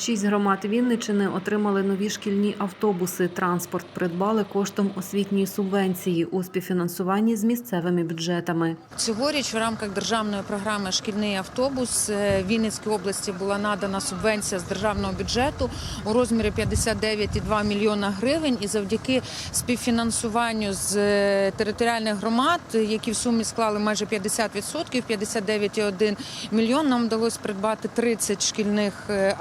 Шість громад Вінничини отримали нові шкільні автобуси. Транспорт придбали коштом освітньої субвенції у співфінансуванні з місцевими бюджетами. Цьогоріч в рамках державної програми Шкільний автобус е, Вінницькій області була надана субвенція з державного бюджету у розмірі 59,2 мільйона гривень. І завдяки співфінансуванню з е, територіальних громад, які в сумі склали майже 50%, 59,1 мільйон, нам вдалося придбати 30 шкільних е,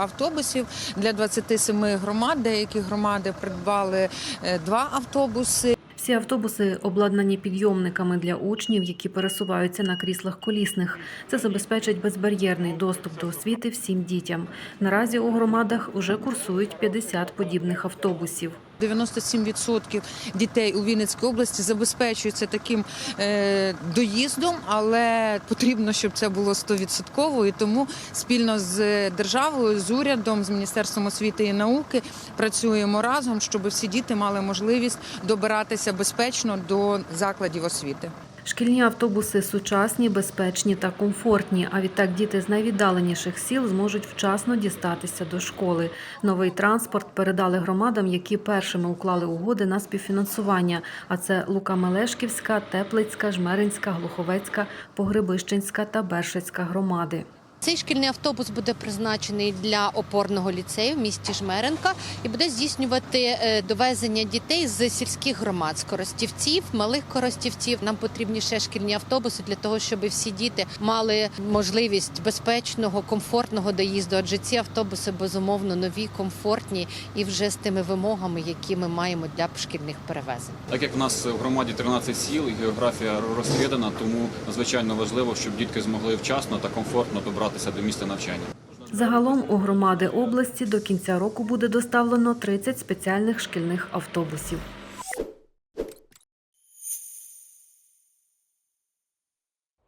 автобусів для 27 громад. Деякі громади придбали е, два автобуси. Всі автобуси обладнані підйомниками для учнів, які пересуваються на кріслах колісних. Це забезпечить безбар'єрний доступ до освіти всім дітям. Наразі у громадах уже курсують 50 подібних автобусів. 97% дітей у Вінницькій області забезпечуються таким е, доїздом, але потрібно, щоб це було 100%. І тому спільно з державою, з урядом, з міністерством освіти і науки працюємо разом, щоб всі діти мали можливість добиратися безпечно до закладів освіти. Шкільні автобуси сучасні, безпечні та комфортні. А відтак діти з найвіддаленіших сіл зможуть вчасно дістатися до школи. Новий транспорт передали громадам, які першими уклали угоди на співфінансування. А це Лука-Мелешківська, Теплицька, Жмеринська, Глуховецька, Погребищенська та Бершицька громади. Цей шкільний автобус буде призначений для опорного ліцею в місті Жмеренка і буде здійснювати е, довезення дітей з сільських громад, з коростівців, малих коростівців. Нам потрібні ще шкільні автобуси для того, щоб всі діти мали можливість безпечного, комфортного доїзду. Адже ці автобуси безумовно нові, комфортні і вже з тими вимогами, які ми маємо для шкільних перевезень. Так як в нас в громаді 13 сіл і географія розслідана, тому надзвичайно важливо, щоб дітки змогли вчасно та комфортно добратися до місця навчання. Загалом у громади області до кінця року буде доставлено 30 спеціальних шкільних автобусів.